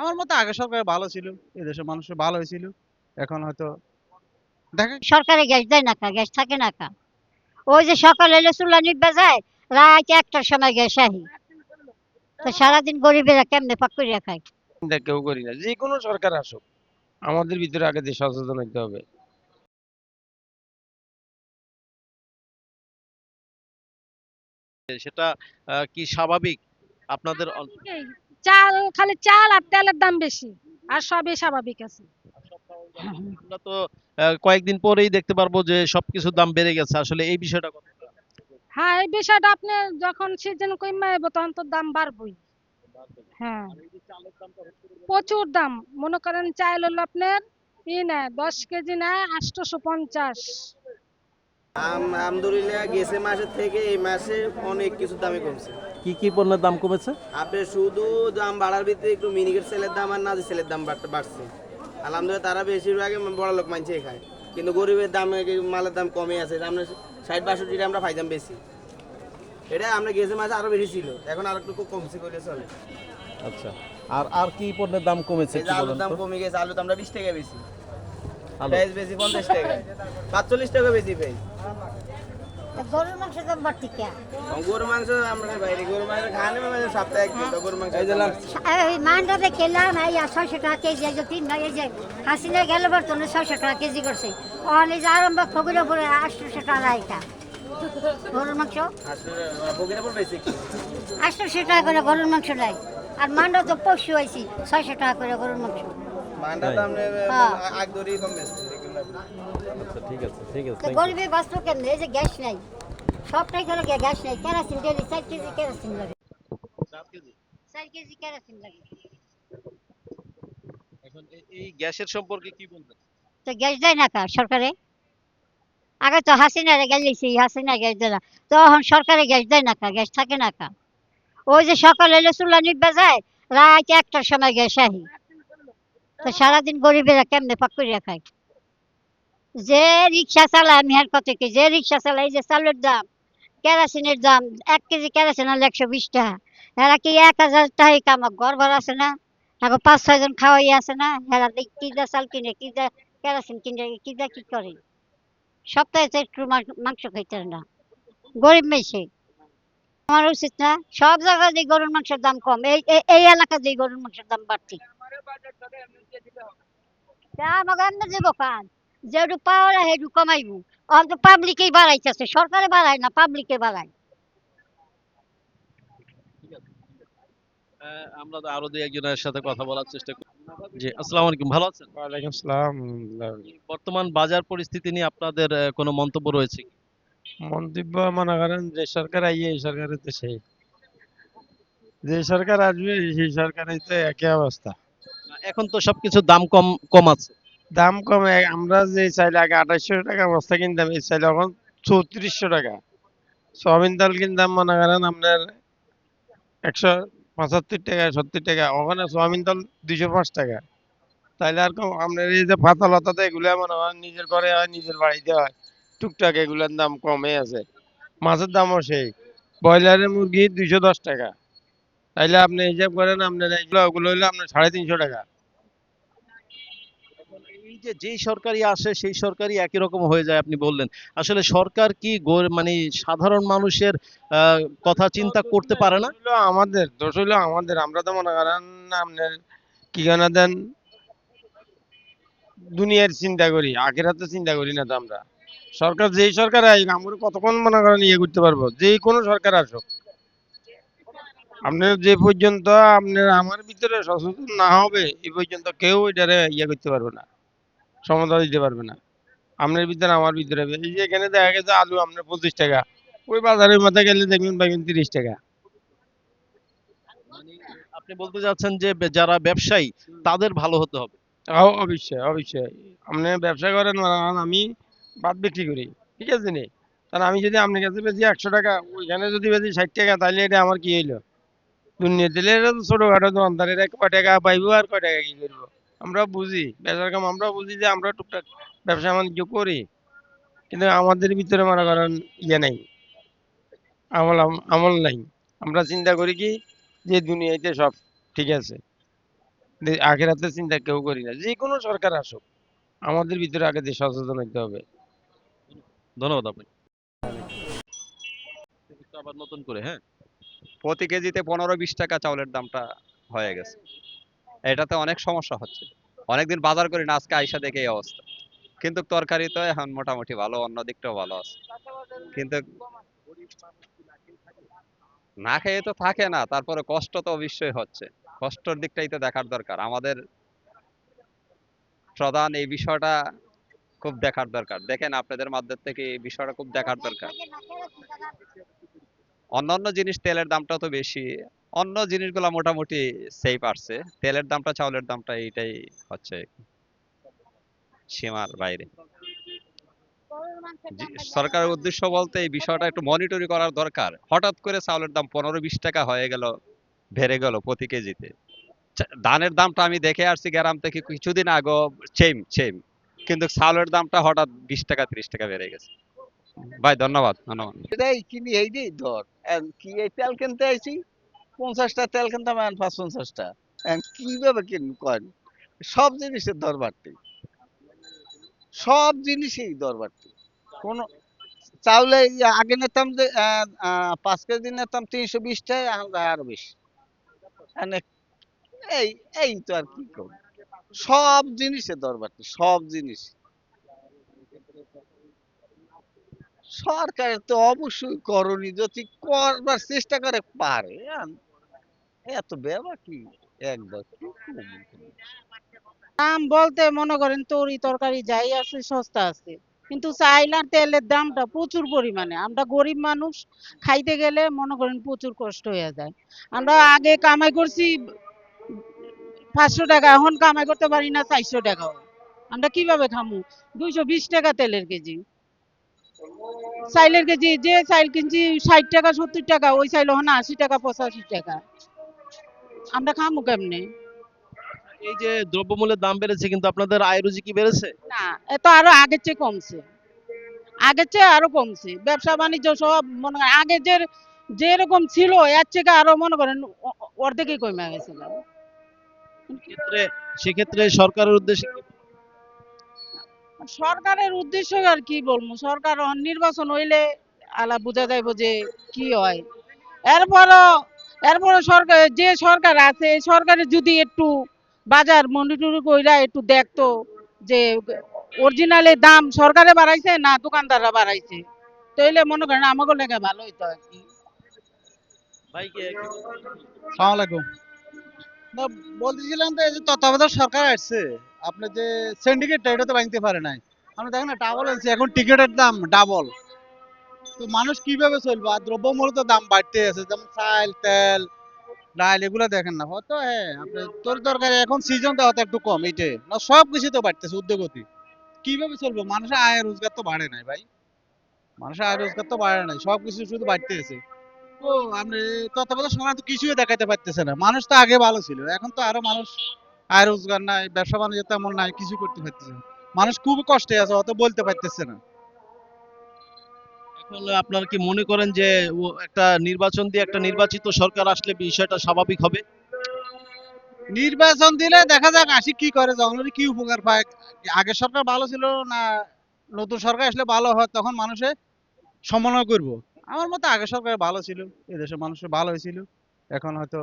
আমার মতে আগে সরকার ভালো ছিল এই দেশের মানুষের ভালো হয়েছিল এখন হয়তো দেখা সরকারে গ্যাস দেয় না কা গ্যাস থাকে না কা। ওই যে সকালে এলে চুলা নিবে যায় রাত একটার সময় গ্যাস আহি। তো সারাদিন গরিবেরা কেমনে পাক করিয়া খায়? চিন্তা কেউ করি না যে কোনো সরকার আসুক আমাদের ভিতরে আগে দিয়ে সচেতন হইতে হবে। সেটা কি স্বাভাবিক? আপনাদের চাল খালি চাল আর তেলের দাম বেশি আর সবই স্বাভাবিক আছে। আমরা তো কয়েকদিন পরেই দেখতে পারব যে সবকিছুর দাম বেড়ে গেছে। আসলে এই বিষয়টা হ্যাঁ এই বিষয়টা আপনি যখন সিজন কমে আইব তখন তো দাম বাড়বই। হ্যাঁ। প্রচুর দাম। মনে করেন চাল হলো আপনার ই না দশ কেজি না আটশোশো পঞ্চাশ। আলহামদুলিল্লাহ গেছে মাসের থেকে এই মাসে অনেক কিছু দামে কমছে। কি কি পণ্যের দাম কমেছে? আপনি শুধু দাম বাড়ার ভিতরে একটু মিনিকেট সেলের দাম আর নাজি সেলের দাম বাড়তে বাড়ছে। আলহামদুলিল্লাহ তারা বেশিরভাগ বড় লোক মানছে খায় কিন্তু গরিবের দাম মালের দাম কমে আছে। আমরা ষাট বাষট্টিটা আমরা পাইতাম বেশি। এটা আমরা গেছে মাসে আরও বেশি ছিল। এখন আর একটু কমছে করে চলে। আচ্ছা। আর আর কি পণ্যের দাম কমেছে আলুর দাম কমে গেছে। আলু তো আমরা বিশ টাকা বেশি। পেঁয়াজ বেশি পঞ্চাশ টাকা। পাঁচচল্লিশ টাকা বেশি গরুর মাংসের দাম বাড়তি কে? গরু মাংস আমরা বাইরে গরু মাংস মানে সপ্তাহে একদিন তো গরু মাংস দিলাম ওই মানটাতে খেলাম এই ছয়শো টাকা কেজি এই যে তিন ভাই এই যে হাসিনা গেল বর্তমানে ছয়শো টাকা কেজি করছে। অনেক যে আরম্ভ খবরের উপরে আটশোশো টাকা এটা। গরুর মাংস? আসলে বগিরা পর বেশি। আটশোশো টাকা করে গরুর মাংস আর মান্ডা তো পশু হয়েছি ছয়শো টাকা করে গরুর মাংস। হ্যাঁ। আচ্ছা ঠিক আছে ঠিক আছে তো thank you. গরিবে বাঁচলো কেমনে? এই যে গ্যাস নাই। সবটাই করে গ্যাস নাই। কেরাসিন ডেলি চার কেজি কেরাসিন লাগে। চার কেজি? কেরাসিন লাগে। এখন এই- এই গ্যাসের সম্পর্কে কি বলবেন? তো গ্যাস দেয় না কা সরকারে? আগে তো হাসিনারে গ্যাস দিয়েছি হাসিনা গ্যাস দেয় না। তখন সরকারে গ্যাস দেয় না কা গ্যাস থাকে না কা ওই যে সকালে চুলা নিবে যায় রাত একটার সময় গ্যাস আহি। তো সারাদিন গরিবেরা কেমনে পাক করিয়া খায়? যে রিক্সা চালায়, আমি আর কত কি? যে রিক্সা চালায়, এই যে চালের দাম, কেরাসিনের দাম, এক কেজি কেরাসিন হলে একশো বিশ টাকা। এরা কি এক হাজার টাকাই কামাক? ঘর ভাড়া আছে না? এখন পাঁচ ছয় জন খাওয়াই আছে না? এরা কি দা চাল কিনে, কি দা কেরাসিন কিনে, কি দা কি করে? সপ্তাহে তো একটু মাংস খাইতে না। গরিব মেশে আমার উচিত না। সব জায়গায় যে গরুর মাংসের দাম কম। এই, এই- এই এলাকাতে গরুর মাংসের দাম বাড়তি। আমাকে এমনি দেবো কান যেটু পাওয়ার সেটু কমাইবো। অন্ত পাবলিকেই বাড়াইতেছে সরকারে বাড়ায় না পাবলিকে বাড়ায়। আমরা তো আরও দুই একজনের সাথে কথা বলার চেষ্টা করি। জি আসসালামু আলাইকুম ভালো আছেন? ওয়ালাইকুম আসসালাম বর্তমান বাজার পরিস্থিতি নিয়ে আপনাদের কোনো মন্তব্য রয়েছে কি? মন্তব্য মনে করেন যে সরকার আইয়ে এই সরকারের তো সেই। যে সরকার আসবে সেই সরকারের তো একই অবস্থা। এখন তো সবকিছুর দাম কম কম আছে। দাম কমে, আমরা যে চাইলে আগে আঠাইশশো টাকা বস্তা কিনতাম, এই চাইলে এখন চৌত্রিশশো টাকা। সয়াবিন তেল কিনতাম, মনে করেন আপনার একশো পঁচাত্তর টাকা, সত্তর টাকা, ওখানে সয়াবিন তেল দুইশো পাঁচ টাকা। তাইলে আর কম, আপনার এই যে পাতা লতাতে এগুলো, মনে হয় নিজের ঘরে হয়, নিজের বাড়িতে হয়, টুকটাক এগুলোর দাম কমে আছে। মাছের দামও সেই। ব্রয়লারের মুরগি দুইশো দশ টাকা। তাইলে আপনি হিসাব করেন আপনার এগুলো ওগুলো হইল আপনার সাড়ে তিনশো টাকা। এই যে যেই সরকারি আসে সেই সরকারি একই রকম হয়ে যায় আপনি বললেন। আসলে সরকার কি মানে সাধারণ মানুষের কথা চিন্তা করতে পারে না? আমাদের দোষ হইল আমাদের। আমরা তো মনে করেন আপনার কি গানা দেন? দুনিয়ার চিন্তা করি আখেরাতে চিন্তা করি না তো আমরা। সরকার যেই সরকার আই আমরা কতক্ষণ মনে করেন ইয়ে করতে পারব? যে কোনো সরকার আসুক। আপনার যে পর্যন্ত আপনার আমার ভিতরে সচেতন না হবে এই পর্যন্ত কেউ এটারে ইয়ে করতে পারবে না সমাধান দিতে পারবে না। আপনার ভিতরে আমার ভিতরে। এই যে এখানে দেখা গেছে আলু আপনার পঁচিশ টাকা ওই বাজারের মাথায় গেলে দেখবেন পাইবেন তিরিশ টাকা। আপনি বলতে চাচ্ছেন যে যারা ব্যবসায়ী তাদের ভালো হতে হবে? অবশ্যই অবশ্যই। আপনি ব্যবসা করেন করেন আমি বাদ বিক্রি করি ঠিক আছে নি? তাহলে আমি যদি আপনার কাছে বেশি একশো টাকা ওইখানে যদি বেশি ষাট টাকা তাহলে এটা আমার কি হইল? দুনিয়া দিলে এটা তো ছোটখাটো দোকানদার এটা কয় টাকা পাইবো আর কয় টাকা কি করব? আমরা বুঝি ব্যবসার কাম আমরা বুঝি যে আমরা টুকটাক ব্যবসা বাণিজ্য করি। কিন্তু আমাদের ভিতরে মনে করেন ইয়ে নাই, আমল আমল নাই। আমরা চিন্তা করি কি যে দুনিয়াতে সব ঠিক আছে। আখেরাতের চিন্তা কেউ করি না, যে কোনো সরকার আসুক, আমাদের ভিতরে আগে যে সচেতন হইতে হবে। ধন্যবাদ একটু আবার নতুন করে হ্যাঁ? প্রতি কেজিতে পনেরো বিশ টাকা চাউলের দামটা হয়ে গেছে। এটাতে অনেক সমস্যা হচ্ছে। অনেকদিন বাজার করি না, আজকে আইসা দেখে এই অবস্থা। কিন্তু তরকারি তো এখন মোটামুটি ভালো, অন্য দিকটাও ভালো আছে। কিন্তু না খেয়ে তো থাকে না, তারপরে কষ্ট তো অবশ্যই হচ্ছে। কষ্টর দিকটাই তো দেখার দরকার। আমাদের প্রধান এই বিষয়টা খুব দেখার দরকার। দেখেন আপনাদের মাধ্যম থেকে এই বিষয়টা খুব দেখার দরকার। অন্যান্য জিনিস তেলের দামটা তো বেশি। অন্য জিনিসগুলো মোটামুটি সেফ আসছে। তেলের দামটা, চাউলের দামটা এইটাই হচ্ছে সীমার বাইরে। সরকারের উদ্দেশ্য বলতে এই বিষয়টা একটু মনিটরি করার দরকার। হঠাৎ করে চাউলের দাম পনেরো বিশ টাকা হয়ে গেল, বেড়ে গেল প্রতি কেজিতে। ধানের দামটা আমি দেখে আসছি গ্রাম থেকে কিছুদিন আগে সেম সেম কিন্তু চাউলের দামটা হঠাৎ বিশ টাকা, ত্রিশ টাকা বেড়ে গেছে। ভাই, ধন্যবাদ ধন্যবাদ। এটাই কিনি এই যে ধর কি এই তেল কিনতে আইছি? পঞ্চাশটা তেল কিনতাম এখন পাঁচ পঞ্চাশটা কীভাবে কিনবো করেন সব জিনিসের দর বাড়তি। সব জিনিসই দর বাড়তি। কোনো, চাউলে আগে নিতাম যে পাঁচ কেজি নিতাম তিনশো বিশ টাকা এখন যায় আরও বেশি। এই এই তো আর কি করব। সব জিনিসের দর বাড়তি, সব জিনিস সরকারের তো অবশ্যই করণীয়, যদি করবার চেষ্টা করে পারে এত ব্যাপার কি কি দাম বলতে মনে করেন তরি তরকারি যাই আছে, সস্তা আছে। কিন্তু চাইল আর তেলের দামটা প্রচুর পরিমাণে। আমরা গরিব মানুষ, খাইতে গেলে মনে করেন প্রচুর কষ্ট হয়ে যায়। আমরা আগে কামাই করছি, পাঁচশো টাকা, এখন কামাই করতে পারি না, চারশো টাকাও। আমরা কীভাবে খামু? দুইশো বিশ টাকা তেলের কেজি। চাইলের কেজি যে চাইল কিনছি ষাট টাকা সত্তর টাকা ওই চাইল এখন আশি টাকা পঁচাশি টাকা। আমরা খামু কেমনে? এই যে দ্রব্যমূল্যের দাম বেড়েছে কিন্তু আপনাদের আয় রুজি কি বেড়েছে? না এত আরও আগের চেয়ে কমছে। আগের চেয়ে আরও কমছে। ব্যবসা বাণিজ্য সব মনে করেন আগে যে যেরকম ছিল এর থেকে আরও মনে করেন অর্ধেকই কমে গেছে। ক্ষেত্রে সেক্ষেত্রে সরকারের উদ্দেশ্যে সরকারের উদ্দেশ্য আর কি বলব? সরকার নির্বাচন হইলে আলা বোঝা যাইব যে কি হয়। এরপরও এরপরে সরকার যে সরকার আছে সরকারের যদি একটু বাজার মনিটর কইরা একটু দেখতো যে অরিজিনালের দাম সরকারে বাড়াইছে না দোকানদাররা বাড়াইছে তাইলে মনে করেন আমাকে লেগে ভালো হইতো আর কি। ভাই কি কি আলাইকুম। না বলতেছিলাম তো এই যে তত্ত্বাবধায়ক সরকার আসছে। আপনি যে সিন্ডিকেটটা এটা তো ভাঙতে পারে নাই। আপনি দেখেন না ডাবল হয়েছে এখন টিকিটের দাম ডাবল তো মানুষ কীভাবে চলবে? আর দ্রব্যমূল্য তো দাম বাড়তে আছে, যেমন চাল, তেল, ডাল, এগুলো দেখেন না। হয়তো হ্যাঁ আপনি তোর তরকারি এখন সিজনটা হয়তো একটু কম এইটাই না, সব কিছু তো বাড়তেছে, উদ্যোগতি। কীভাবে চলবে? মানুষের আয় রোজগার তো বাড়ে নাই ভাই। মানুষের আয় রোজগার তো বাড়ে নাই, সব কিছু শুধু বাড়তেছে তো আপনি তত্ত্বাবধায়ক সরকার তো কিছুই দেখাইতে পারতেছে না। মানুষ তো আগে ভালো ছিল, এখন তো আরও মানুষ আয় রোজগার নাই ব্যবসা বাণিজ্য তেমন নাই কিছু করতে পারতেছে মানুষ খুব কষ্টে আছে অত বলতে পারতেছে না। এখন আপনারা কি মনে করেন যে একটা নির্বাচন দিয়ে একটা নির্বাচিত সরকার আসলে বিষয়টা স্বাভাবিক হবে? নির্বাচন দিলে দেখা যাক আসি কি করে জনগণের কি উপকার পায়। আগের সরকার ভালো ছিল না নতুন সরকার আসলে ভালো হয় তখন মানুষে সমন্বয় করব। আমার মতে আগের সরকার ভালো ছিল এদেশের মানুষের ভালো হয়েছিল এখন হয়তো